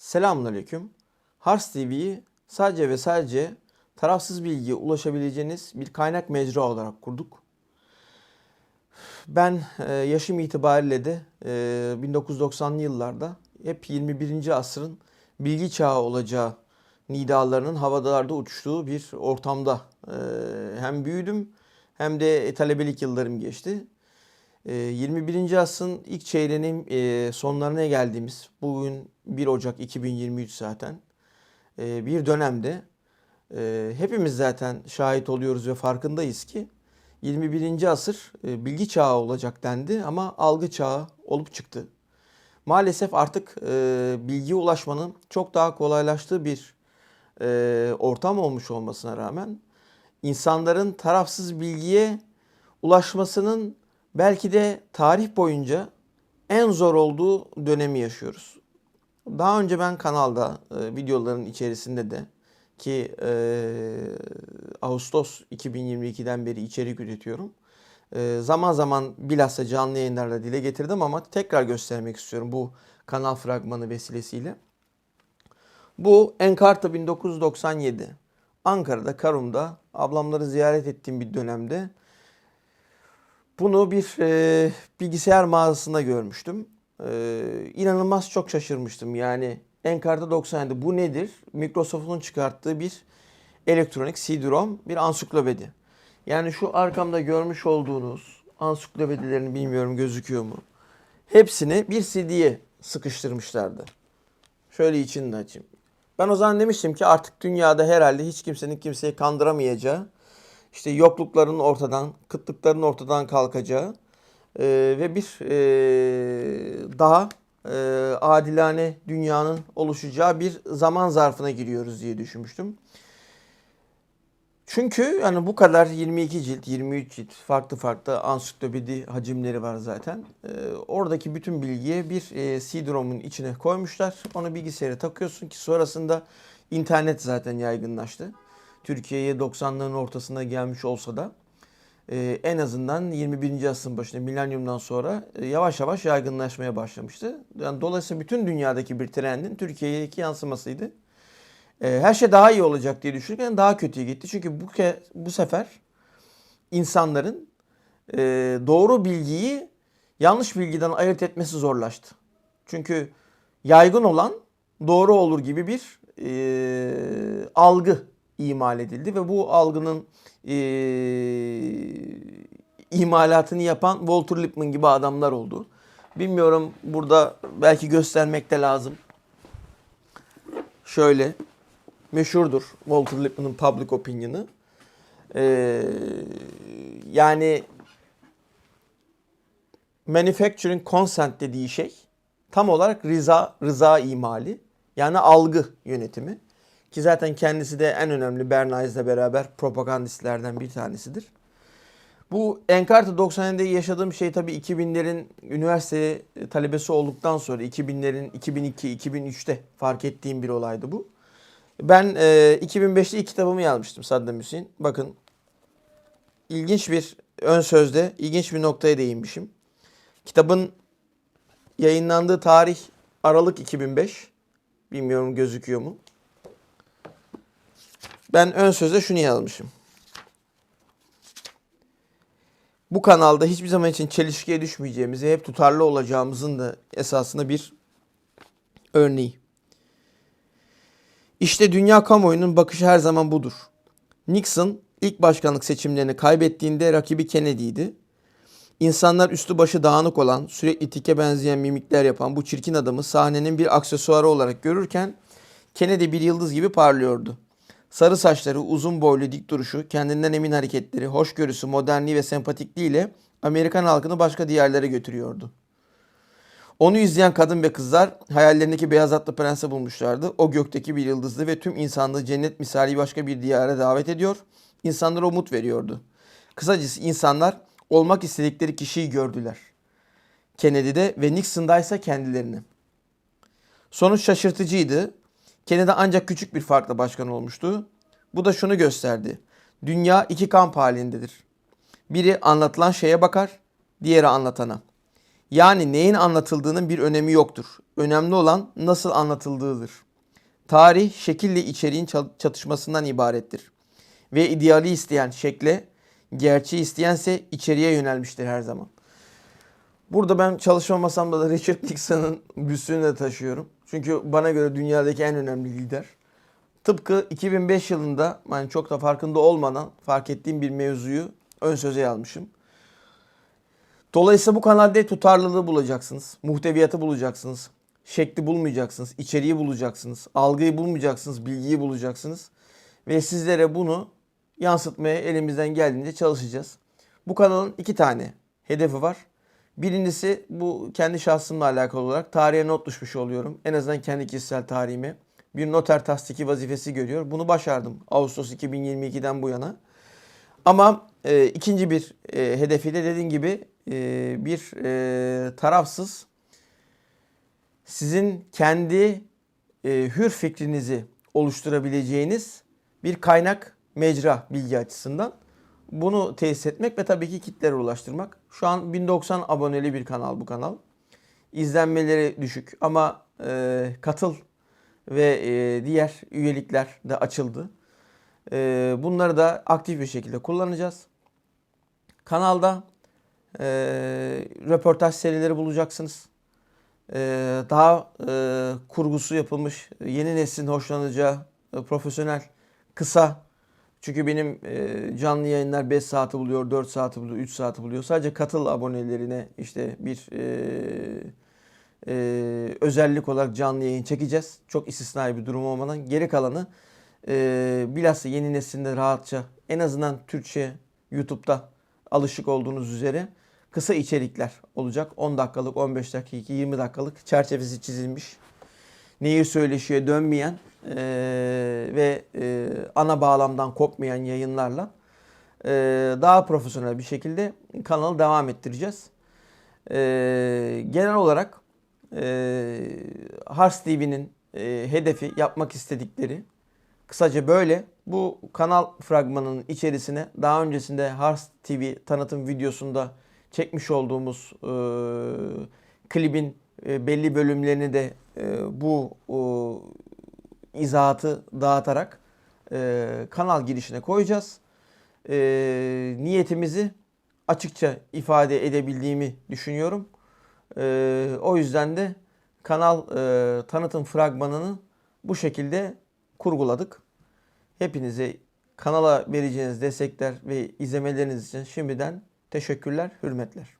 Selamünaleyküm. Hars TV'yi sadece ve sadece tarafsız bilgiye ulaşabileceğiniz bir kaynak mecra olarak kurduk. Ben e, yaşım itibariyle de e, 1990'lı yıllarda hep 21. asrın bilgi çağı olacağı nidalarının havadalarda uçuştuğu bir ortamda e, hem büyüdüm hem de talebelik yıllarım geçti. E, 21. asrın ilk çeyreğinin e, sonlarına geldiğimiz bugün 1 Ocak 2023 zaten e, bir dönemde e, hepimiz zaten şahit oluyoruz ve farkındayız ki 21. asır e, bilgi çağı olacak dendi ama algı çağı olup çıktı. Maalesef artık e, bilgiye ulaşmanın çok daha kolaylaştığı bir ortam olmuş olmasına rağmen insanların tarafsız bilgiye ulaşmasının belki de tarih boyunca en zor olduğu dönemi yaşıyoruz. Daha önce ben kanalda e, videoların içerisinde de ki e, Ağustos 2022'den beri içerik üretiyorum. E, zaman zaman bilhassa canlı yayınlarla dile getirdim ama tekrar göstermek istiyorum bu kanal fragmanı vesilesiyle. Bu Enkarta 1997. Ankara'da, Karum'da ablamları ziyaret ettiğim bir dönemde bunu bir e, bilgisayar mağazasında görmüştüm. E, inanılmaz çok şaşırmıştım. Yani Enkarta 97 bu nedir? Microsoft'un çıkarttığı bir elektronik CD-ROM bir ansiklopedi. Yani şu arkamda görmüş olduğunuz ansiklopedilerini bilmiyorum gözüküyor mu? Hepsini bir CD'ye sıkıştırmışlardı. Şöyle içini de açayım. Ben o zaman demiştim ki artık dünyada herhalde hiç kimsenin kimseyi kandıramayacağı, işte yoklukların ortadan, kıtlıkların ortadan kalkacağı e, ve bir e, daha e, adilane dünyanın oluşacağı bir zaman zarfına giriyoruz diye düşünmüştüm. Çünkü yani bu kadar 22 cilt, 23 cilt farklı farklı ansiklopedi hacimleri var zaten. Ee, oradaki bütün bilgiye bir e, CD-ROM'un içine koymuşlar. Onu bilgisayara takıyorsun ki sonrasında internet zaten yaygınlaştı. Türkiye'ye 90'ların ortasında gelmiş olsa da e, en azından 21. asrın başında milenyumdan sonra e, yavaş yavaş yaygınlaşmaya başlamıştı. Yani dolayısıyla bütün dünyadaki bir trendin Türkiye'deki yansımasıydı. E, her şey daha iyi olacak diye düşünürken daha kötüye gitti. Çünkü bu ke, bu sefer insanların e, doğru bilgiyi yanlış bilgiden ayırt etmesi zorlaştı. Çünkü yaygın olan doğru olur gibi bir e, algı imal edildi ve bu algının e, imalatını yapan Walter Lippmann gibi adamlar oldu. Bilmiyorum burada belki göstermek de lazım. Şöyle meşhurdur Walter Lippmann'ın public opinion'ı. Ee, yani manufacturing consent dediği şey tam olarak rıza rıza imali yani algı yönetimi ki zaten kendisi de en önemli Bernays'la beraber propagandistlerden bir tanesidir. Bu Encarta 97'de yaşadığım şey tabii 2000'lerin üniversite talebesi olduktan sonra 2000'lerin 2002-2003'te fark ettiğim bir olaydı bu. Ben e, 2005'te ilk kitabımı yazmıştım Saddam Hüseyin. Bakın ilginç bir ön sözde ilginç bir noktaya değinmişim. Kitabın yayınlandığı tarih Aralık 2005. Bilmiyorum gözüküyor mu? Ben ön sözde şunu yazmışım. Bu kanalda hiçbir zaman için çelişkiye düşmeyeceğimizi, hep tutarlı olacağımızın da esasında bir örneği. İşte dünya kamuoyunun bakışı her zaman budur. Nixon ilk başkanlık seçimlerini kaybettiğinde rakibi Kennedy'ydi. İnsanlar üstü başı dağınık olan, sürekli tike benzeyen mimikler yapan bu çirkin adamı sahnenin bir aksesuarı olarak görürken Kennedy bir yıldız gibi parlıyordu. Sarı saçları, uzun boylu dik duruşu, kendinden emin hareketleri, hoşgörüsü, modernliği ve sempatikliğiyle Amerikan halkını başka diyarlara götürüyordu. Onu izleyen kadın ve kızlar hayallerindeki beyaz atlı prensi bulmuşlardı. O gökteki bir yıldızdı ve tüm insanlığı cennet misali başka bir diyara davet ediyor. İnsanlara umut veriyordu. Kısacası insanlar olmak istedikleri kişiyi gördüler. Kennedy'de ve Nixon'da ise kendilerini. Sonuç şaşırtıcıydı. Kennedy ancak küçük bir farkla başkan olmuştu. Bu da şunu gösterdi. Dünya iki kamp halindedir. Biri anlatılan şeye bakar, diğeri anlatana. Yani neyin anlatıldığının bir önemi yoktur. Önemli olan nasıl anlatıldığıdır. Tarih şekille içeriğin çatışmasından ibarettir. Ve ideali isteyen şekle, gerçeği isteyense içeriye yönelmiştir her zaman. Burada ben çalışma masamda da Richard Nixon'ın büstünü de taşıyorum. Çünkü bana göre dünyadaki en önemli lider. Tıpkı 2005 yılında yani çok da farkında olmadan fark ettiğim bir mevzuyu ön söze almışım. Dolayısıyla bu kanalda tutarlılığı bulacaksınız. Muhteviyatı bulacaksınız. Şekli bulmayacaksınız. içeriği bulacaksınız. Algıyı bulmayacaksınız. Bilgiyi bulacaksınız. Ve sizlere bunu yansıtmaya elimizden geldiğince çalışacağız. Bu kanalın iki tane hedefi var. Birincisi bu kendi şahsımla alakalı olarak tarihe not düşmüş oluyorum. En azından kendi kişisel tarihime. Bir noter tasdiki vazifesi görüyor. Bunu başardım Ağustos 2022'den bu yana. Ama e, ikinci bir e, hedefi de dediğim gibi e, bir e, tarafsız sizin kendi e, hür fikrinizi oluşturabileceğiniz bir kaynak mecra bilgi açısından. Bunu tesis etmek ve tabii ki kitlere ulaştırmak. Şu an 1090 aboneli bir kanal bu kanal. İzlenmeleri düşük ama e, katıl ve e, diğer üyelikler de açıldı. E, bunları da aktif bir şekilde kullanacağız. Kanalda e, röportaj serileri bulacaksınız. E, daha e, kurgusu yapılmış, yeni neslin hoşlanacağı e, profesyonel, kısa. Çünkü benim e, canlı yayınlar 5 saati buluyor, 4 saati buluyor, 3 saati buluyor. Sadece katıl abonelerine işte bir e, e, özellik olarak canlı yayın çekeceğiz. Çok istisnai bir durum olmadan. Geri kalanı e, bilhassa yeni neslinde rahatça en azından Türkçe YouTube'da alışık olduğunuz üzere kısa içerikler olacak. 10 dakikalık, 15 dakika, 20 dakikalık çerçevesi çizilmiş. Neyi söyleşiye dönmeyen e, ve e, ana bağlamdan kopmayan yayınlarla e, daha profesyonel bir şekilde kanalı devam ettireceğiz. E, genel olarak e, Hars TV'nin e, hedefi yapmak istedikleri kısaca böyle. Bu kanal fragmanının içerisine daha öncesinde Hars TV tanıtım videosunda çekmiş olduğumuz e, klibin e, belli bölümlerini de e, bu e, izahatı dağıtarak e, kanal girişine koyacağız. E, niyetimizi açıkça ifade edebildiğimi düşünüyorum. E, o yüzden de kanal e, tanıtım fragmanını bu şekilde kurguladık. Hepinize kanala vereceğiniz destekler ve izlemeleriniz için şimdiden teşekkürler, hürmetler.